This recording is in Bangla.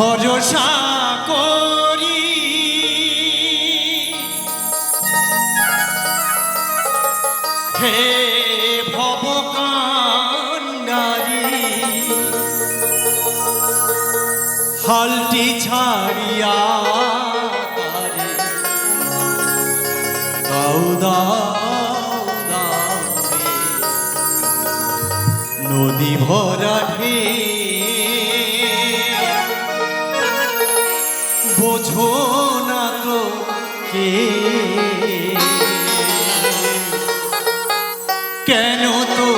ভরসা করি। হে ভবকান্ডারি হালটি ছাড়িয়া দাউদা নদী ভরা ঢেউ বোঝো না তো কে? কেন তো